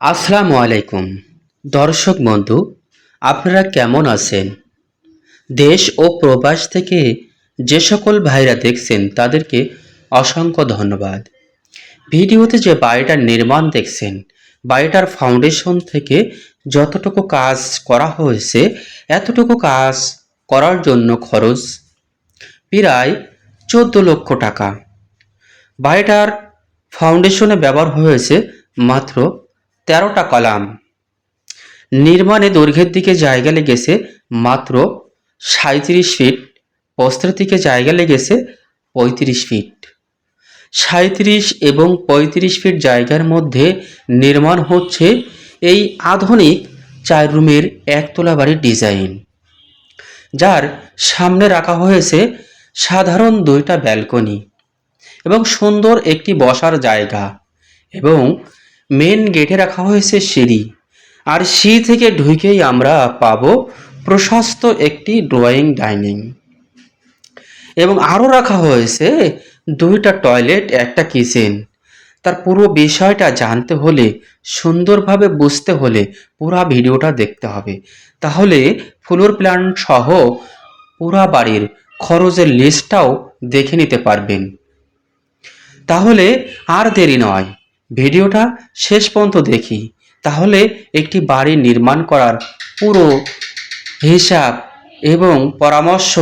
আসসালামু আলাইকুম। দর্শক বন্ধু, আপনারা কেমন আছেন? দেশ ও প্রবাস থেকে যে সকল ভাইরা দেখছেন, তাদেরকে অসংখ্য ধন্যবাদ। ভিডিওতে যে বাড়িটার নির্মাণ দেখছেন, বাড়িটার ফাউন্ডেশন থেকে যতটুকু কাজ করা হয়েছে, এতটুকু কাজ করার জন্য খরচ প্রায় চোদ্দ লক্ষ টাকা। বাড়িটার ফাউন্ডেশনে ব্যবহার হয়েছে মাত্র তেরোটা কলাম। নির্মাণে দৈর্ঘ্যের দিকে জায়গা লেগেছে মাত্র সাঁত্রিশ ফিট প্রস্তের দিকে জায়গা লেগেছে পঁয়ত্রিশ ফিট। সাঁত্রিশ এবং পঁয়ত্রিশ ফিট জায়গার মধ্যে নির্মাণ হচ্ছে এই আধুনিক চার রুমের একতলা বাড়ির ডিজাইন, যার সামনে রাখা হয়েছে সাধারণ দুইটা ব্যালকনি এবং সুন্দর একটি বসার জায়গা এবং মেন গেটে রাখা হয়েছে সিঁড়ি। আর সিঁড়ি থেকে ঢুকেই আমরা পাব প্রশস্ত একটি ড্রয়িং ডাইনিং এবং আরও রাখা হয়েছে দুইটা টয়লেট একটা কিচেন তার পুরো বিষয়টা জানতে হলে, সুন্দরভাবে বুঝতে হলে পুরা ভিডিওটা দেখতে হবে। তাহলে ফ্লোর প্ল্যান সহ পুরা বাড়ির খরচের লিস্টটাও দেখে নিতে পারবেন। তাহলে আর দেরি নয়। ভিডিওটা শেষ পর্যন্ত দেখি। তাহলে একটি বাড়ি নির্মাণ করার পুরো হিসাব এবং পরামর্শ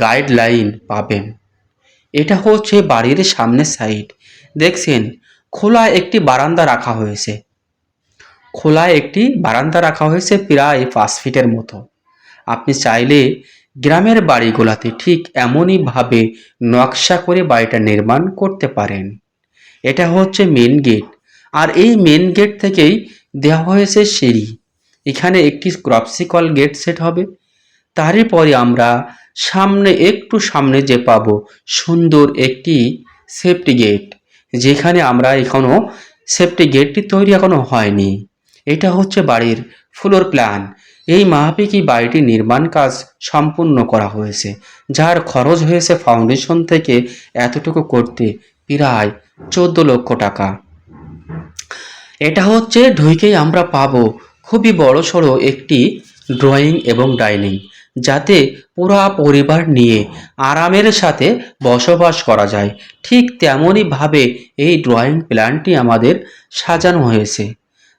গাইডলাইন পাবেন। এটা হচ্ছে বাড়ির সামনের সাইড দেখছেন খোলা একটি বারান্দা রাখা হয়েছে। খোলা একটি বারান্দা রাখা হয়েছে প্রায় পাঁচ ফিটের মতো। আপনি চাইলে গ্রামের বাড়িগুলোতে ঠিক এমনইভাবে নকশা করে বাড়িটা নির্মাণ করতে পারেন। এটা হচ্ছে মেন গেট আর এই মেন গেট থেকেই দেওয়া হয়েছে সিঁড়ি। এখানে একটি ক্রপসিকল গেট সেট হবে। তারই পরে আমরা সামনে, একটু সামনে যে পাব, সুন্দর একটি সেফটি গেট যেখানে আমরা এখনও সেফটি গেটটি তৈরি এখনও হয়নি। এটা হচ্ছে বাড়ির ফ্লোর প্ল্যান এই মাহপিকি বাড়িটি নির্মাণ কাজ সম্পূর্ণ করা হয়েছে। যার খরচ হয়েছে ফাউন্ডেশন থেকে এতটুকু করতে প্রায় চোদ্দ লক্ষ টাকা। এটা হচ্ছে ঢুকেই আমরা পাবো খুবই বড় সড়ো একটি ড্রয়িং এবং ডাইনিং, যাতে পুরা পরিবার নিয়ে আরামের সাথে বসবাস করা যায়। ঠিক তেমনইভাবে এই ড্রয়িং প্ল্যানটি আমাদের সাজানো হয়েছে।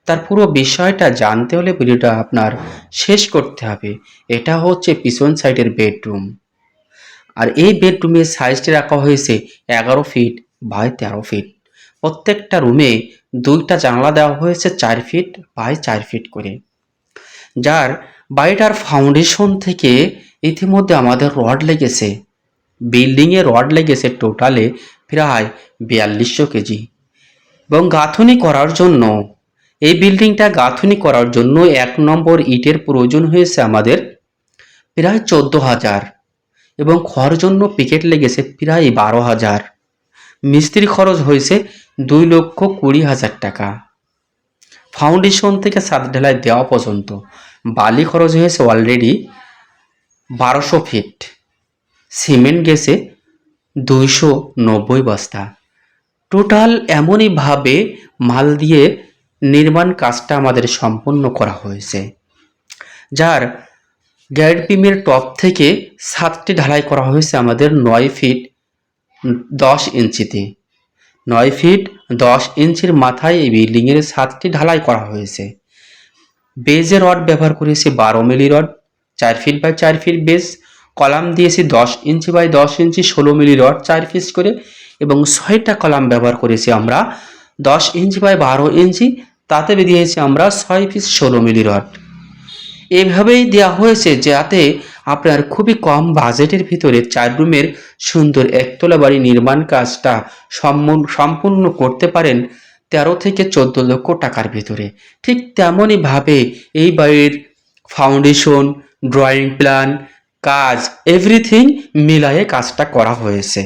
তার পুরো বিষয়টা জানতে হলে ভিডিওটা আপনার শেষ করতে হবে। এটা হচ্ছে পিছন সাইডের বেডরুম। আর এই বেডরুমের সাইজটি রাখা হয়েছে এগারো ফিট। বাই তেরো ফিট প্রত্যেকটা রুমে দুইটা জানলা দেওয়া হয়েছে চার ফিট বাই চার ফিট করে। যার বাড়িটার ফাউন্ডেশন থেকে ইতিমধ্যে আমাদের রড লেগেছে। বিল্ডিংয়ে রড লেগেছে টোটালে প্রায় বিয়াল্লিশশো কেজি। এবং গাঁথনি করার জন্য, এই বিল্ডিংটা গাঁথনি করার জন্য এক নম্বর ইটের প্রয়োজন হয়েছে আমাদের প্রায় চোদ্দ হাজার। এবং খর জন্য পিকেট লেগেছে প্রায় বারো হাজার। মিস্ত্রি খরচ হয়েছে দুই লক্ষ কুড়ি হাজার টাকা। ফাউন্ডেশন থেকে সাত ঢালাই দেওয়া পর্যন্ত বালি খরচ হয়েছে অলরেডি বারোশো ফিট সিমেন্ট গেছে দুইশো নব্বই বস্তা। টোটাল এমনইভাবে মাল দিয়ে নির্মাণ কাজটা আমাদের সম্পন্ন করা হয়েছে। যার গ্যাড পিমের টপ থেকে সাতটি ঢালাই করা হয়েছে আমাদের নয় ফিট দশ ইঞ্চিতে। নয় ফিট দশ ইঞ্চির মাথায় এই বিল্ডিংয়ের সাতটি ঢালাই করা হয়েছে। বেজে রড ব্যবহার করেছি বারো মিলি রড, চার ফিট বাই চার ফিট বেজ, কলাম দিয়েছি দশ ইঞ্চি বাই দশ ইঞ্চি ষোলো মিলি রড, চার পিস করে এবং ছয়টা কলাম ব্যবহার করেছি আমরা দশ ইঞ্চি বাই বারো ইঞ্চি, তাতে দিয়েছি আমরা ছয় পিস ষোলো মিলি রড। এভাবেই দেওয়া হয়েছে যাতে আপনার খুবই কম বাজেটের ভিতরে চার রুমের সুন্দর একতলা বাড়ি নির্মাণ কাজটা সম্পূর্ণ করতে পারেন তেরো থেকে চোদ্দ লক্ষ টাকার ভিতরে। ঠিক তেমনইভাবে এই বাড়ির ফাউন্ডেশন ড্রয়িং প্ল্যান কাজ এভরিথিং মিলায়ে কাজটা করা হয়েছে।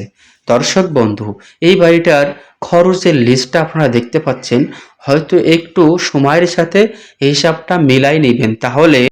দর্শক বন্ধু, এই বাড়িটার খরচের লিস্টটা আপনারা দেখতে পাচ্ছেন। হয়তো একটু সময়ের সাথে হিসাবটা মিলাই নেবেন। তাহলে